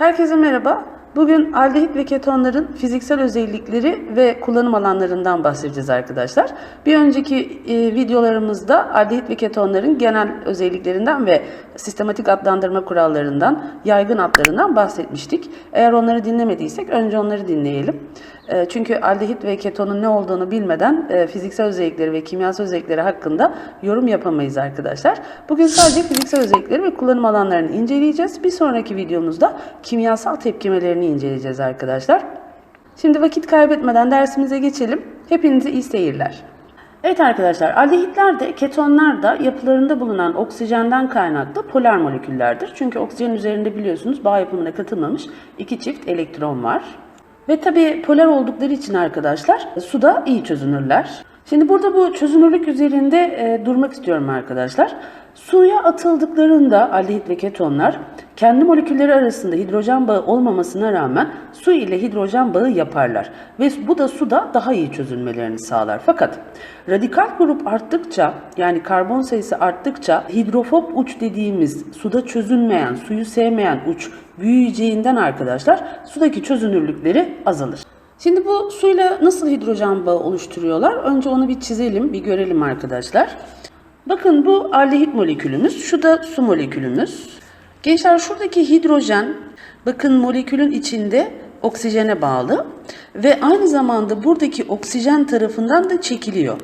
Herkese merhaba. Bugün aldehit ve ketonların fiziksel özellikleri ve kullanım alanlarından bahsedeceğiz arkadaşlar. Bir önceki e, videolarımızda aldehit ve ketonların genel özelliklerinden ve sistematik adlandırma kurallarından, yaygın adlarından bahsetmiştik. Eğer onları dinlemediysek önce onları dinleyelim. E, çünkü aldehit ve ketonun ne olduğunu bilmeden e, fiziksel özellikleri ve kimyasal özellikleri hakkında yorum yapamayız arkadaşlar. Bugün sadece fiziksel özellikleri ve kullanım alanlarını inceleyeceğiz. Bir sonraki videomuzda kimyasal tepkimelerini inceleyeceğiz arkadaşlar. Şimdi vakit kaybetmeden dersimize geçelim. Hepinize iyi seyirler. Evet arkadaşlar, aldehitler de ketonlar da yapılarında bulunan oksijenden kaynaklı polar moleküllerdir. Çünkü oksijenin üzerinde biliyorsunuz bağ yapımına katılmamış iki çift elektron var. Ve tabi polar oldukları için arkadaşlar suda iyi çözünürler. Şimdi burada bu çözünürlük üzerinde e, durmak istiyorum arkadaşlar. Suya atıldıklarında aldehit ve ketonlar kendi molekülleri arasında hidrojen bağı olmamasına rağmen su ile hidrojen bağı yaparlar. Ve bu da suda daha iyi çözünmelerini sağlar. Fakat radikal grup arttıkça yani karbon sayısı arttıkça hidrofob uç dediğimiz suda çözünmeyen, suyu sevmeyen uç büyüyeceğinden arkadaşlar sudaki çözünürlükleri azalır. Şimdi bu suyla nasıl hidrojen bağı oluşturuyorlar? Önce onu bir çizelim, bir görelim arkadaşlar. Bakın bu aldehit molekülümüz, şu da su molekülümüz. Gençler şuradaki hidrojen, bakın molekülün içinde oksijene bağlı ve aynı zamanda buradaki oksijen tarafından da çekiliyor.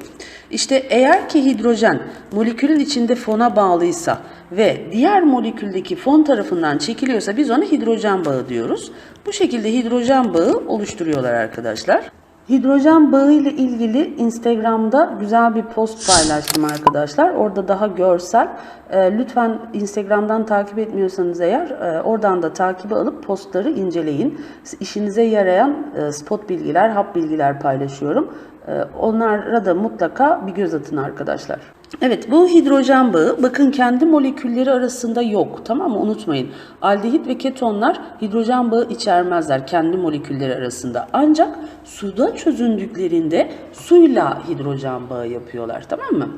İşte eğer ki hidrojen molekülün içinde fona bağlıysa ve diğer moleküldeki fon tarafından çekiliyorsa biz ona hidrojen bağı diyoruz. Bu şekilde hidrojen bağı oluşturuyorlar arkadaşlar. Hidrojen bağı ile ilgili Instagram'da güzel bir post paylaştım arkadaşlar. Orada daha görsel. E, lütfen Instagram'dan takip etmiyorsanız eğer e, oradan da takibi alıp postları inceleyin. İşinize yarayan e, spot bilgiler, hap bilgiler paylaşıyorum. E, onlara da mutlaka bir göz atın arkadaşlar. Evet bu hidrojen bağı bakın kendi molekülleri arasında yok tamam mı unutmayın. Aldehit ve ketonlar hidrojen bağı içermezler kendi molekülleri arasında. Ancak suda çözündüklerinde suyla hidrojen bağı yapıyorlar tamam mı?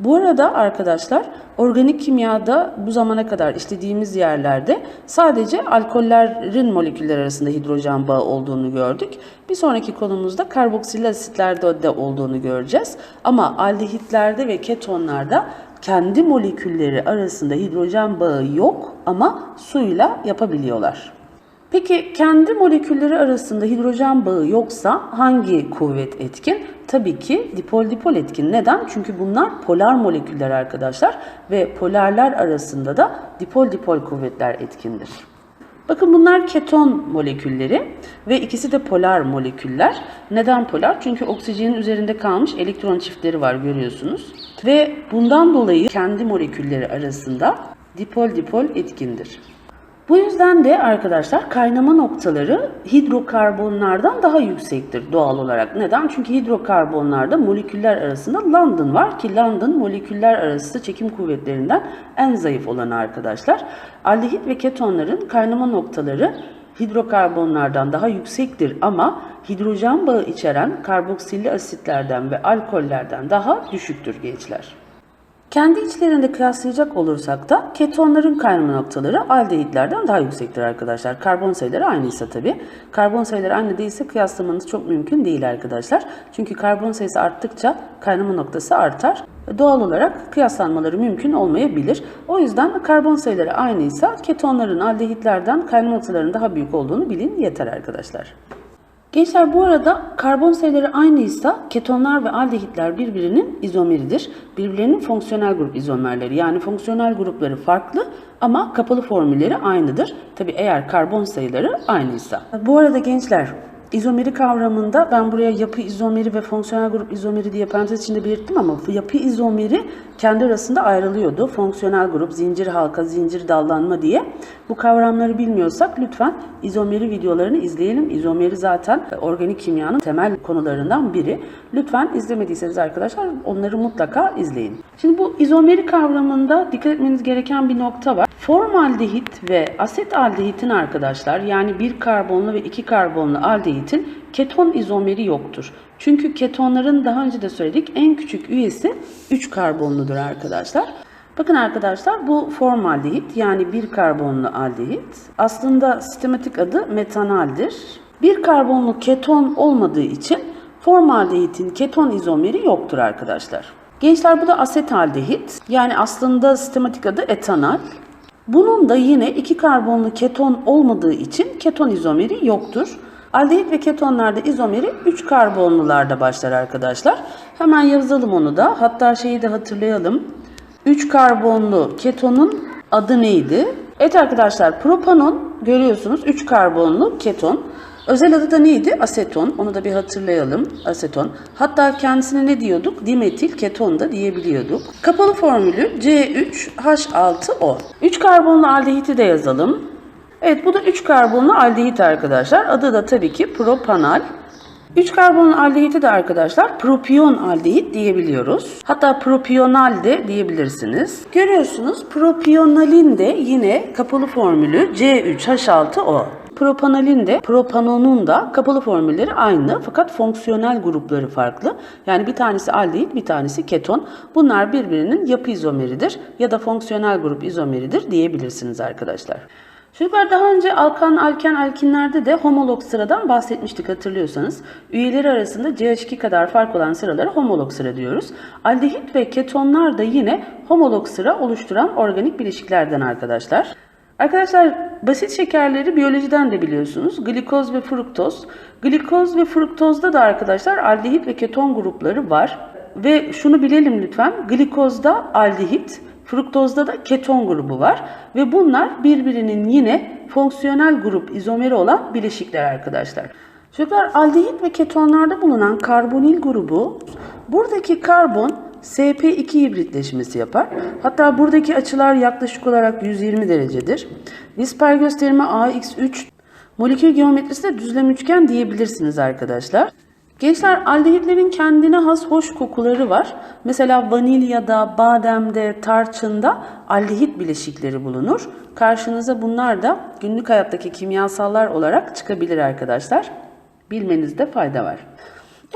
Bu arada arkadaşlar organik kimyada bu zamana kadar işlediğimiz yerlerde sadece alkollerin moleküller arasında hidrojen bağı olduğunu gördük. Bir sonraki konumuzda karboksil asitlerde de olduğunu göreceğiz. Ama aldehitlerde ve ketonlarda kendi molekülleri arasında hidrojen bağı yok ama suyla yapabiliyorlar. Peki kendi molekülleri arasında hidrojen bağı yoksa hangi kuvvet etkin? Tabii ki dipol dipol etkin. Neden? Çünkü bunlar polar moleküller arkadaşlar ve polarlar arasında da dipol dipol kuvvetler etkindir. Bakın bunlar keton molekülleri ve ikisi de polar moleküller. Neden polar? Çünkü oksijenin üzerinde kalmış elektron çiftleri var görüyorsunuz. Ve bundan dolayı kendi molekülleri arasında dipol dipol etkindir. Bu yüzden de arkadaşlar kaynama noktaları hidrokarbonlardan daha yüksektir doğal olarak. Neden? Çünkü hidrokarbonlarda moleküller arasında London var ki London moleküller arası çekim kuvvetlerinden en zayıf olanı arkadaşlar. Aldehit ve ketonların kaynama noktaları hidrokarbonlardan daha yüksektir ama hidrojen bağı içeren karboksilli asitlerden ve alkollerden daha düşüktür gençler. Kendi içlerinde kıyaslayacak olursak da ketonların kaynama noktaları aldehitlerden daha yüksektir arkadaşlar. Karbon sayıları aynıysa tabi. Karbon sayıları aynı değilse kıyaslamanız çok mümkün değil arkadaşlar. Çünkü karbon sayısı arttıkça kaynama noktası artar. Doğal olarak kıyaslanmaları mümkün olmayabilir. O yüzden karbon sayıları aynıysa ketonların aldehitlerden kaynama noktalarının daha büyük olduğunu bilin yeter arkadaşlar. Gençler bu arada karbon sayıları aynıysa ketonlar ve aldehitler birbirinin izomeridir. Birbirlerinin fonksiyonel grup izomerleri yani fonksiyonel grupları farklı ama kapalı formülleri aynıdır. Tabi eğer karbon sayıları aynıysa. Bu arada gençler İzomeri kavramında ben buraya yapı izomeri ve fonksiyonel grup izomeri diye parantez içinde belirttim ama yapı izomeri kendi arasında ayrılıyordu. Fonksiyonel grup, zincir halka, zincir dallanma diye. Bu kavramları bilmiyorsak lütfen izomeri videolarını izleyelim. İzomeri zaten organik kimyanın temel konularından biri. Lütfen izlemediyseniz arkadaşlar onları mutlaka izleyin. Şimdi bu izomeri kavramında dikkat etmeniz gereken bir nokta var. Formaldehit ve asetaldehitin arkadaşlar yani bir karbonlu ve iki karbonlu aldehitin keton izomeri yoktur. Çünkü ketonların daha önce de söyledik en küçük üyesi 3 karbonludur arkadaşlar. Bakın arkadaşlar bu formaldehit yani bir karbonlu aldehit. Aslında sistematik adı metanaldir. Bir karbonlu keton olmadığı için formaldehitin keton izomeri yoktur arkadaşlar. Gençler bu da asetaldehit. Yani aslında sistematik adı etanal. Bunun da yine iki karbonlu keton olmadığı için keton izomeri yoktur. Aldehit ve ketonlarda izomeri 3 karbonlularda başlar arkadaşlar. Hemen yazalım onu da. Hatta şeyi de hatırlayalım. 3 karbonlu ketonun adı neydi? Evet arkadaşlar propanon görüyorsunuz 3 karbonlu keton. Özel adı da neydi? Aseton. Onu da bir hatırlayalım. Aseton. Hatta kendisine ne diyorduk? Dimetil keton da diyebiliyorduk. Kapalı formülü C3H6O. 3 karbonlu aldehiti de yazalım. Evet bu da 3 karbonlu aldehit arkadaşlar. Adı da tabii ki propanal. 3 karbonlu aldehiti de arkadaşlar propiyon aldehit diyebiliyoruz. Hatta propiyonal de diyebilirsiniz. Görüyorsunuz propiyonalin de yine kapalı formülü C3H6O. Propanalin de propanonun da kapalı formülleri aynı fakat fonksiyonel grupları farklı. Yani bir tanesi aldehit bir tanesi keton. Bunlar birbirinin yapı izomeridir ya da fonksiyonel grup izomeridir diyebilirsiniz arkadaşlar. Çocuklar daha önce alkan, alken, alkinlerde de homolog sıradan bahsetmiştik hatırlıyorsanız. Üyeleri arasında CH2 kadar fark olan sıralara homolog sıra diyoruz. Aldehit ve ketonlar da yine homolog sıra oluşturan organik bileşiklerden arkadaşlar. Arkadaşlar basit şekerleri biyolojiden de biliyorsunuz. Glikoz ve fruktoz. Glikoz ve fruktozda da arkadaşlar aldehit ve keton grupları var. Ve şunu bilelim lütfen. Glikozda aldehit, fruktozda da keton grubu var. Ve bunlar birbirinin yine fonksiyonel grup izomeri olan bileşikler arkadaşlar. Çocuklar aldehit ve ketonlarda bulunan karbonil grubu buradaki karbon SP2 hibritleşmesi yapar. Hatta buradaki açılar yaklaşık olarak 120 derecedir. Visper gösterimi AX3 molekül geometrisi de düzlem üçgen diyebilirsiniz arkadaşlar. Gençler aldehitlerin kendine has hoş kokuları var. Mesela vanilyada, bademde, tarçında aldehit bileşikleri bulunur. Karşınıza bunlar da günlük hayattaki kimyasallar olarak çıkabilir arkadaşlar. Bilmenizde fayda var.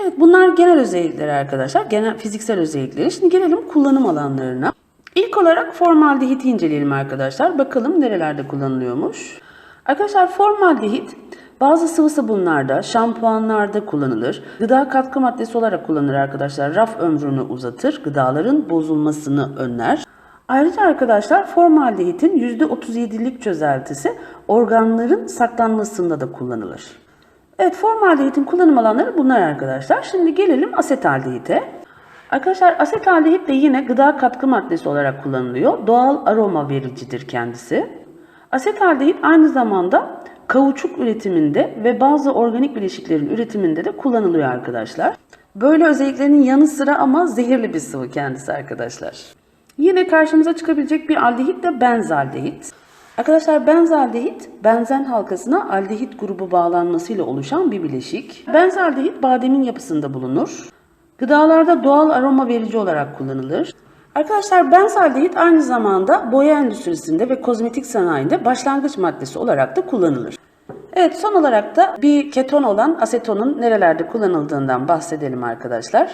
Evet bunlar genel özellikleri arkadaşlar. Genel fiziksel özellikleri. Şimdi gelelim kullanım alanlarına. İlk olarak formaldehiti inceleyelim arkadaşlar. Bakalım nerelerde kullanılıyormuş. Arkadaşlar formaldehit bazı sıvı sabunlarda, şampuanlarda kullanılır. Gıda katkı maddesi olarak kullanılır arkadaşlar. Raf ömrünü uzatır, gıdaların bozulmasını önler. Ayrıca arkadaşlar formaldehitin %37'lik çözeltisi organların saklanmasında da kullanılır. Evet formaldehitin kullanım alanları bunlar arkadaşlar. Şimdi gelelim asetaldehite. Arkadaşlar asetaldehit de yine gıda katkı maddesi olarak kullanılıyor. Doğal aroma vericidir kendisi. Asetaldehit aynı zamanda kauçuk üretiminde ve bazı organik bileşiklerin üretiminde de kullanılıyor arkadaşlar. Böyle özelliklerinin yanı sıra ama zehirli bir sıvı kendisi arkadaşlar. Yine karşımıza çıkabilecek bir aldehit de benzaldehit. Arkadaşlar benzaldehit benzen halkasına aldehit grubu bağlanmasıyla oluşan bir bileşik. Benzaldehit bademin yapısında bulunur. Gıdalarda doğal aroma verici olarak kullanılır. Arkadaşlar benzaldehit aynı zamanda boya endüstrisinde ve kozmetik sanayinde başlangıç maddesi olarak da kullanılır. Evet son olarak da bir keton olan asetonun nerelerde kullanıldığından bahsedelim arkadaşlar.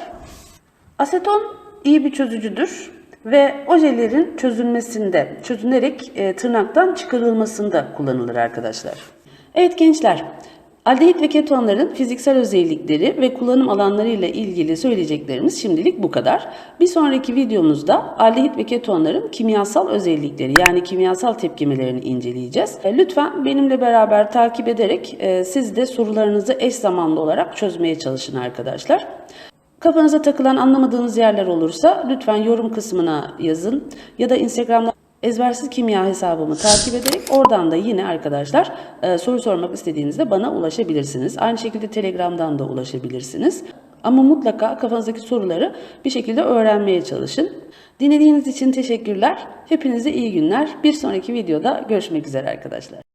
Aseton iyi bir çözücüdür ve ojelerin çözülmesinde, çözünerek e, tırnaktan çıkarılmasında kullanılır arkadaşlar. Evet gençler, aldehit ve ketonların fiziksel özellikleri ve kullanım alanları ile ilgili söyleyeceklerimiz şimdilik bu kadar. Bir sonraki videomuzda aldehit ve ketonların kimyasal özellikleri yani kimyasal tepkimelerini inceleyeceğiz. E, lütfen benimle beraber takip ederek e, siz de sorularınızı eş zamanlı olarak çözmeye çalışın arkadaşlar. Kafanıza takılan anlamadığınız yerler olursa lütfen yorum kısmına yazın ya da Instagram'da ezbersiz kimya hesabımı takip ederek oradan da yine arkadaşlar e, soru sormak istediğinizde bana ulaşabilirsiniz. Aynı şekilde Telegram'dan da ulaşabilirsiniz. Ama mutlaka kafanızdaki soruları bir şekilde öğrenmeye çalışın. Dinlediğiniz için teşekkürler. Hepinize iyi günler. Bir sonraki videoda görüşmek üzere arkadaşlar.